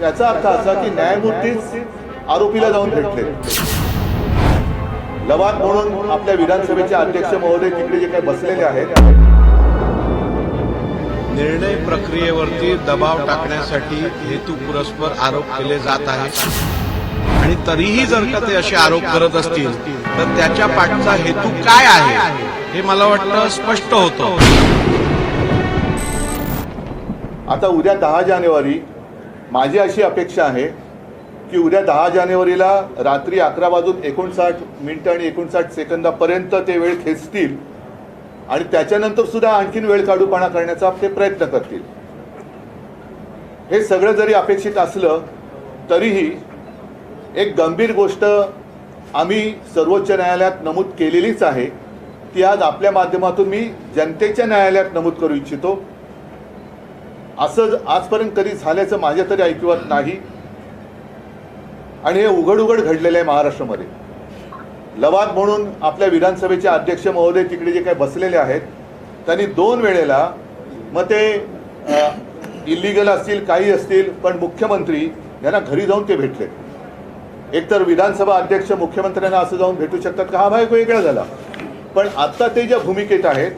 त्याचा अर्थ असा की न्यायमूर्तीच आरोपीला जाऊन भेटले. लवाद म्हणून आपल्या विधानसभेचे अध्यक्ष महोदय तिकडे जे काही बसलेले आहेत. निर्णय प्रक्रियेवरती दबाव टाकण्यासाठी हेतू पुरस्पर आरोप केले जात आहेत. आणि तरीही जर का ते असे आरोप करत असतील तर त्याच्या पाठचा हेतू काय आहे हे मला वाटतं स्पष्ट होतं. आता उद्या दहा जानेवारी माझी अशी अपेक्षा आहे की उद्या दहा जानेवारीला रात्री अकरा वाजून एकोणसाठ मिनटं आणि एकोणसाठ सेकंदापर्यंत ते वेळ खेचतील आणि त्याच्यानंतर सुद्धा आणखीन वेळ काढूपणा करण्याचा ते प्रयत्न करतील. हे सगळं जरी अपेक्षित असलं तरीही एक गंभीर गोष्ट आम्ही सर्वोच्च न्यायालयात नमूद केलेलीच आहे. ती आज आपल्या माध्यमातून मी जनतेच्या न्यायालयात नमूद करू इच्छितो. असं आजपर्यंत कधी झाल्याचं माझ्या तरी ऐकिवात नाही. आणि हे उघड उघड घडलेलं आहे महाराष्ट्रामध्ये. लवाद म्हणून आपल्या विधानसभेचे अध्यक्ष महोदय तिकडे जे काही बसलेले आहेत त्यांनी दोन वेळेला मग ते इलिगल असतील काही असतील पण मुख्यमंत्री यांना घरी जाऊन ते भेटले एकतर विधानसभा अध्यक्ष मुख्यमंत्र्यांना असं जाऊन भेटू शकतात का? हा भाग वेगळा झाला. पण आत्ता ते ज्या भूमिकेत आहेत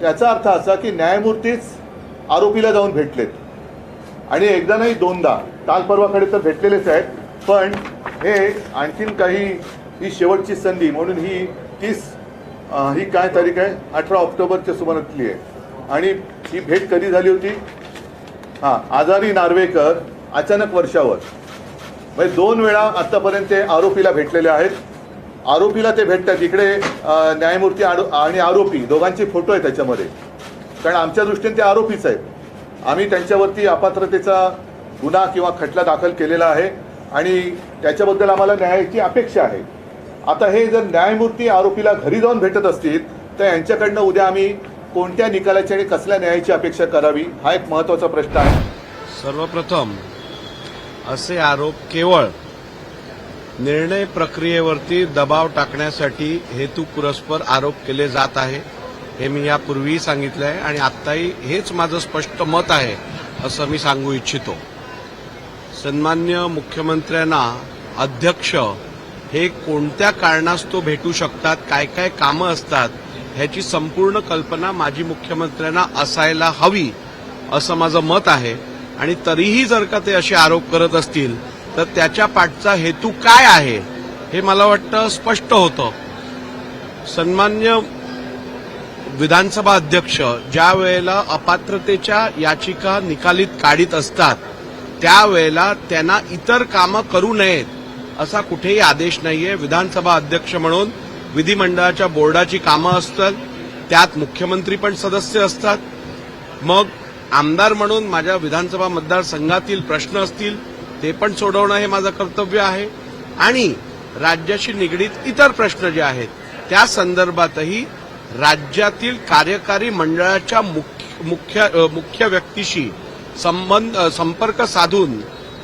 त्याचा अर्थ असा की न्यायमूर्तीच आरोपीला जाऊन भेटलेत. आणि एकदा नाही दोनदा काल परवाकडे तर भेटलेलेच आहेत पण हे आणखीन काही ही शेवटची संधी म्हणून ही तीस ही काय तारीख आहे? अठरा ऑक्टोबरच्या सुमारातली आहे. आणि ही भेट कधी झाली होती? हां आजारी नार्वेकर अचानक वर्षावर. म्हणजे दोन वेळा आत्तापर्यंत ते आरोपीला भेटलेले आहेत. आरोपीला ते भेटतात. इकडे न्यायमूर्ती आरो- आणि आरोपी दोघांचे फोटो आहे त्याच्यामध्ये. कारण आमच्या दृष्टीने ते आरोपीच आहेत. आम्ही त्यांच्यावरती अपात्रतेचा गुन्हा किंवा खटला दाखल केलेला आहे आणि त्याच्याबद्दल आम्हाला न्यायाची अपेक्षा आहे. आता हे जर न्यायमूर्ती आरोपीला घरी जाऊन भेटत असतील तर यांच्याकडनं उद्या आम्ही कोणत्या निकालाची आणि कसल्या न्यायाची अपेक्षा करावी हा एक महत्त्वाचा प्रश्न आहे. सर्वप्रथम असे आरोप केवळ निर्णय प्रक्रियेवरती दबाव टाकण्यासाठी हेतुपुरस्पर आरोप केले जात आहे. हे मी यापूर्वीही सांगितलं आहे आणि आत्ताही हेच माझं स्पष्ट मत आहे असं मी सांगू इच्छितो. सन्मान्य मुख्यमंत्र्यांना अध्यक्ष हे कोणत्या कारणास्तव भेटू शकतात काय काय कामं असतात ह्याची संपूर्ण कल्पना माजी मुख्यमंत्र्यांना असायला हवी असं माझं मत आहे. आणि तरीही जर का ते असे आरोप करत असतील तर त्याच्या पाठचा हेतू काय आहे हे मला वाटतं स्पष्ट होतं. सन्मान्य विधानसभा अध्यक्ष ज्या वेळेला अपात्रतेच्या याचिका निकालीत काढीत असतात त्यावेळेला त्यांना इतर कामं करू नयेत असा कुठेही आदेश नाहीये. विधानसभा अध्यक्ष म्हणून विधिमंडळाच्या बोर्डाची कामं असतात त्यात मुख्यमंत्री पण सदस्य असतात. मग आमदार म्हणून माझ्या विधानसभा मतदारसंघातील प्रश्न असतील ते पण सोडवणं हे माझं कर्तव्य आहे. आणि राज्याशी निगडीत इतर प्रश्न जे आहेत त्या संदर्भातही राज्यातील कार्यकारी मंडळाच्या मुख्य मुख्य मुख्य व्यक्तीशी संबंध संपर्क साधून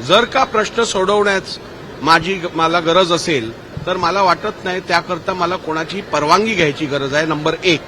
जर का प्रश्न सोडवण्यास माझी मला गरज असेल तर मला वाटत नाही त्याकरता मला कोणाची परवानगी घ्यायची गरज आहे. नंबर एक.